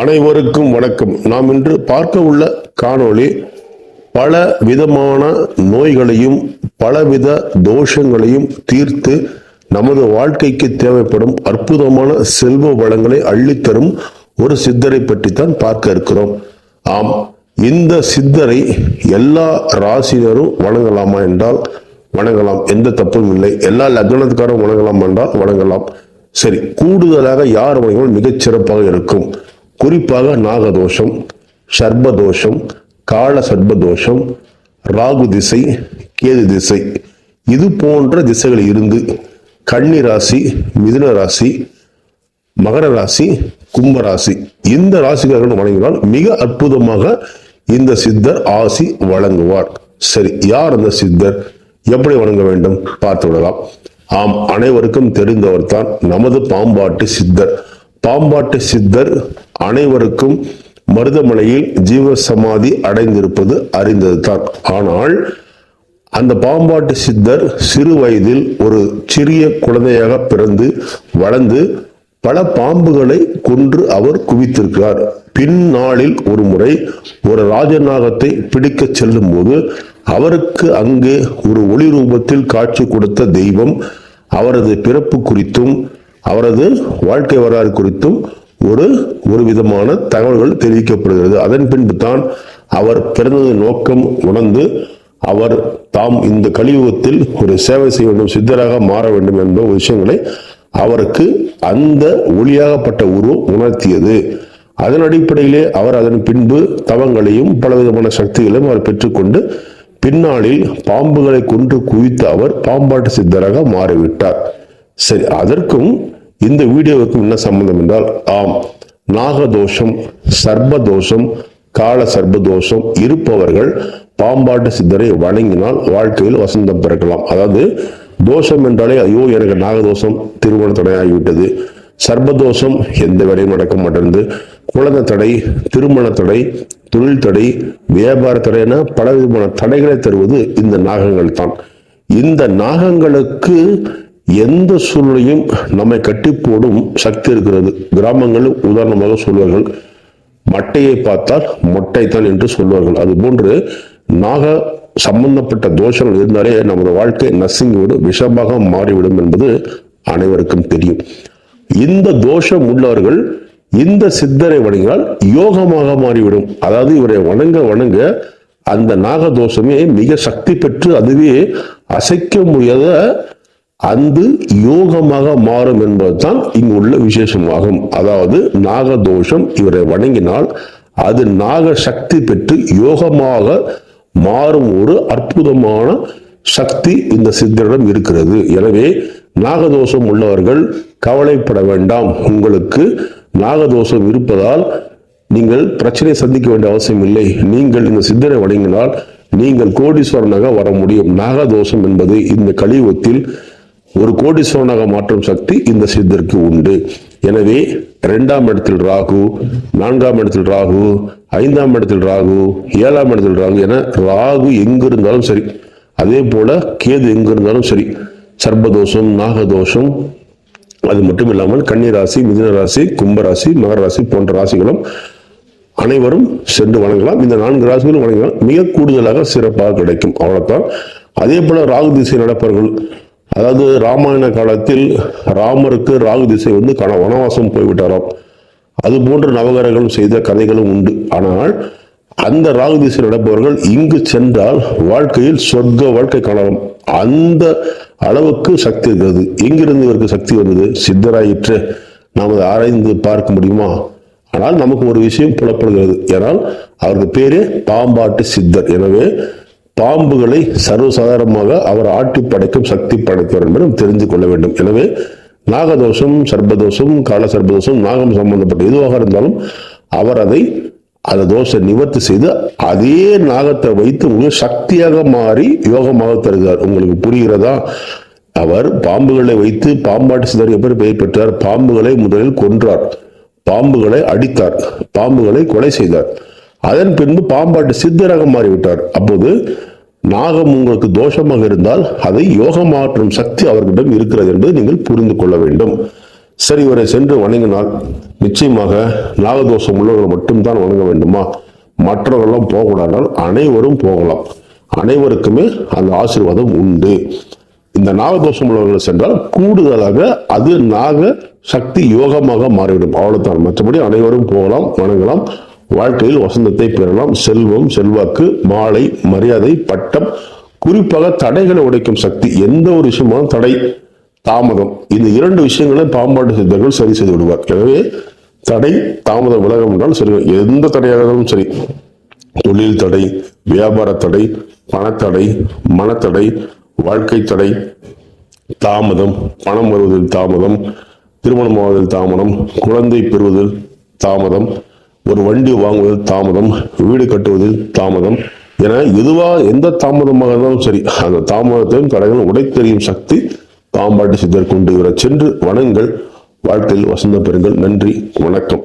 அனைவருக்கும் வணக்கம். நாம் இன்று பார்க்க உள்ள காணொளி பல விதமான நோய்களையும் பலவித தோஷங்களையும் தீர்த்து நமது வாழ்க்கைக்கு தேவைப்படும் அற்புதமான செல்வ வளங்களை அள்ளித்தரும் ஒரு சித்தரை தான் பார்க்க இருக்கிறோம். ஆம் இந்த சித்தரை எல்லா ராசினரும் வணங்கலாமா என்றால் வணங்கலாம். எந்த தப்பும் இல்லை. எல்லா லக்னத்துக்காரும் வணங்கலாம் என்றால் வணங்கலாம். சரி கூடுதலாக யார் வணங்கினால் மிகச் சிறப்பாக இருக்கும். குறிப்பாக நாகதோஷம் சர்பதோஷம் கால சர்பதோஷம் ராகு திசை கேது திசை. இது போன்ற திசைகள் இருந்து கன்னி ராசி மிதுன ராசி மகர ராசி கும்ப ராசி. இந்த ராசிக்காரர்கள் வழங்கினால் மிக அற்புதமாக இந்த சித்தர் ஆசி வழங்குவார். சரி யார் அந்த சித்தர்? எப்படி வணங்க வேண்டும்? பார்த்து விடலாம். ஆம் அனைவருக்கும் தெரிந்தவர் தான் நமது பாம்பாட்டு சித்தர். பாம்பாட்டு சித்தர் அனைவருக்கும் மருதமலையில் ஜீவ சமாதி அடைந்திருப்பது அறிந்தது தான் ஆனால் அந்த பாம்பாட்டு சித்தர் சிறு வயதில் ஒரு சிறிய குழந்தையாக பிறந்து வளர்ந்து பல பாம்புகளை கொன்று அவர் குவித்திருக்கிறார். பின்னாளில் ஒரு முறை ஒரு ராஜநாகத்தை பிடிக்க செல்லும் போது அவருக்கு அங்கே ஒரு ஒளி ரூபத்தில் காட்சி கொடுத்த தெய்வம் அவரது பிறப்பு குறித்தும் அவரது வாழ்க்கை வரலாறு குறித்தும் ஒரு ஒரு விதமான தகவல்கள் தெரிவிக்கப்படுகிறது. அதன் பின்பு தான் அவர் பிறந்தது நோக்கம் உணர்ந்து அவர் தாம் இந்த கலியுகத்தில் ஒரு சேவை செய்ய வேண்டும் சித்தராக மாற வேண்டும் என்ற ஒரு விஷயங்களை அவருக்கு அந்த ஒளியாகப்பட்ட உருவம் உணர்த்தியது. அதன் அடிப்படையிலே அவர் அதன் பின்பு தவங்களையும் பலவிதமான சக்திகளையும் அவர் பெற்றுக்கொண்டு பின்னாளில் பாம்புகளை கொன்று குவித்த அவர் பாம்பாட்டு சித்தராக மாறிவிட்டார். சரி அதற்கும் இந்த வீடியோவுக்கும் என்ன சம்பந்தம் என்றால் ஆம் நாகதோஷம் சர்பதோஷம் கால சர்பதோஷம் இருப்பவர்கள் பாம்பாட்டு சித்தரை வணங்கினால் வாழ்க்கையில் வசந்தம் பிறக்கலாம். அதாவது தோஷம் என்றாலே ஐயோ எனக்கு நாகதோஷம் திருமண தடையாகிவிட்டது. சர்பதோஷம் எந்த வேலையும் நடக்க மாட்டேங்குது குழந்தை தடை திருமண தடை தொழில் தடை வியாபார தடை என பலவிதமான தடைகளை தருவது இந்த நாகங்கள் தான். இந்த நாகங்களுக்கு எந்த சூழ்நிலையும் நம்மை கட்டி போடும் சக்தி இருக்கிறது. கிராமங்களில் உதாரணமாக சொல்வார்கள் மட்டையை பார்த்தால் மொட்டைத்தான் என்று சொல்வார்கள். அது போன்று நாக சம்பந்தப்பட்ட தோஷங்கள் இருந்தாலே நமது வாழ்க்கை நசுங்கிவிடும் விஷமாக மாறிவிடும் என்பது அனைவருக்கும் தெரியும். இந்த தோஷம் உள்ளவர்கள் இந்த சித்தரை வணங்கினால் யோகமாக மாறிவிடும். அதாவது இவரை வணங்க வணங்க அந்த நாகதோஷமே மிக சக்தி பெற்று அதுவே அசைக்க முடியாத அந்து யோகமாக மாறும் என்பதுதான் இங்கு உள்ள விசேஷமாகும். அதாவது நாகதோஷம் இவரை வணங்கினால் அது நாக சக்தி பெற்று யோகமாக மாறும் ஒரு அற்புதமான சக்தி இந்த சித்தரிடம் இருக்கிறது. எனவே நாகதோஷம் உள்ளவர்கள் கவலைப்பட வேண்டாம். உங்களுக்கு நாகதோஷம் இருப்பதால் நீங்கள் பிரச்சனை சந்திக்க வேண்டிய அவசியம் இல்லை. நீங்கள் இந்த சித்தரை வணங்கினால் நீங்கள் கோடீஸ்வரனாக வர முடியும். நாகதோஷம் என்பது இந்த கலியுகத்தில் ஒரு கோடீஸ்வரனாக மாற்றும் சக்தி இந்த சித்தருக்கு உண்டு. எனவே இரண்டாம் இடத்தில் ராகு நான்காம் இடத்தில் ராகு ஐந்தாம் இடத்தில் ராகு ஏழாம் இடத்தில் ராகு என ராகு எங்கு இருந்தாலும் சரி அதே போல கேது எங்கு இருந்தாலும் சரி சர்பதோஷம் நாகதோஷம் அது மட்டும் இல்லாமல் கன்னிராசி மிதின ராசி கும்பராசி மகர ராசி போன்ற ராசிகளும் அனைவரும் சென்று வணங்கலாம். இந்த நான்கு ராசிகளும் வணங்கலாம். மிக கூடுதலாக சிறப்பாக கிடைக்கும். அவ்வளவுதான். அதே போல ராகு திசை நடப்பவர்கள் அதாவது ராமாயண காலத்தில் ராமருக்கு ராகு திசை வந்து கண வனவாசம் போய்விட்டாராம். அது போன்ற நவகரங்களும் செய்த கதைகளும் உண்டு. ஆனால் அந்த ராகு திசை நடப்பவர்கள் இங்கு சென்றால் வாழ்க்கையில் சொர்க்க வாழ்க்கை காணலாம். அந்த அளவுக்கு சக்தி இருக்கிறது. எங்கிருந்து இவருக்கு சக்தி வந்தது சித்தராயிற்று. நாம் அதை ஆராய்ந்து பார்க்க முடியுமா? ஆனால் நமக்கு ஒரு விஷயம் புலப்படுகிறது. ஏனால் அவருக்கு பேரே பாம்பாட்டு சித்தர். எனவே பாம்புகளை சர்வசாதாரணமாக அவர் ஆட்டி படைக்கும் சக்தி படைத்தவர் என்பதை தெரிந்து கொள்ள வேண்டும். எனவே நாகதோஷம் சர்பதோஷம் கால சர்பதோஷம் நாகம் சம்பந்தப்பட்ட எதுவாக இருந்தாலும் அவர் அதை அந்த தோஷை நிவர்த்தி செய்து அதே நாகத்தை வைத்து உங்களுக்கு சக்தியாக மாறி யோகமாக தருகிறார். உங்களுக்கு புரிகிறதா? அவர் பாம்புகளை வைத்து பாம்பாட்டு சிதறி எப்படி பெயர் பெற்றார்? பாம்புகளை முதலில் கொன்றார். பாம்புகளை அடித்தார். பாம்புகளை கொலை செய்தார். அதன் பின்பு பாம்பாட்டு சித்தராக மாறிவிட்டார். அப்போது நாகம் உங்களுக்கு தோஷமாக இருந்தால் அதை யோகம் மாற்றும் சக்தி அவர்களிடம் இருக்கிறது என்பதை நீங்கள் புரிந்து கொள்ள வேண்டும். சரி இவரை சென்று வணங்கினால் நிச்சயமாக நாகதோஷம் உள்ளவர்கள் மட்டும்தான் வணங்க வேண்டுமா? மற்றவர்களும் போகக்கூடாதால் அனைவரும் போகலாம். அனைவருக்குமே அந்த ஆசீர்வாதம் உண்டு. இந்த நாகதோஷம் உள்ளவர்கள் சென்றால் கூடுதலாக அது நாக சக்தி யோகமாக மாறிவிடும். அவ்வளவுதான். மற்றபடி அனைவரும் போகலாம் வணங்கலாம். வாழ்க்கையில் வசந்தத்தை பெறலாம் செல்வம் செல்வாக்கு மாலை மரியாதை பட்டம் குறிப்பாக தடைகளை உடைக்கும் சக்தி எந்த ஒரு விஷயமான தடை தாமதம். இந்த இரண்டு விஷயங்களை பாம்பாட்டு சித்தர்கள் சரி செய்து விடுவார். எனவே தடை தாமதம் விலகம் என்றால் சரி எந்த தடையாக இருந்தாலும் சரி தொழில் தடை வியாபார தடை பணத்தடை மனத்தடை வாழ்க்கை தடை தாமதம் பணம் வருவதில் தாமதம் திருமணமாவதில் தாமதம் குழந்தை பெறுவதில் தாமதம் ஒரு வண்டி வாங்குவதில் தாமதம் வீடு கட்டுவதில் தாமதம் என எதுவா எந்த தாமதமாக இருந்தாலும் சரி அந்த தாமதத்தையும் தடைகளும் உடைத்தெறியும் சக்தி பாம்பாட்டி சித்தர் கொண்டு இவரை சென்று வணங்கள் வாழ்க்கையில் வசந்த பெறுங்கள் நன்றி. வணக்கம்.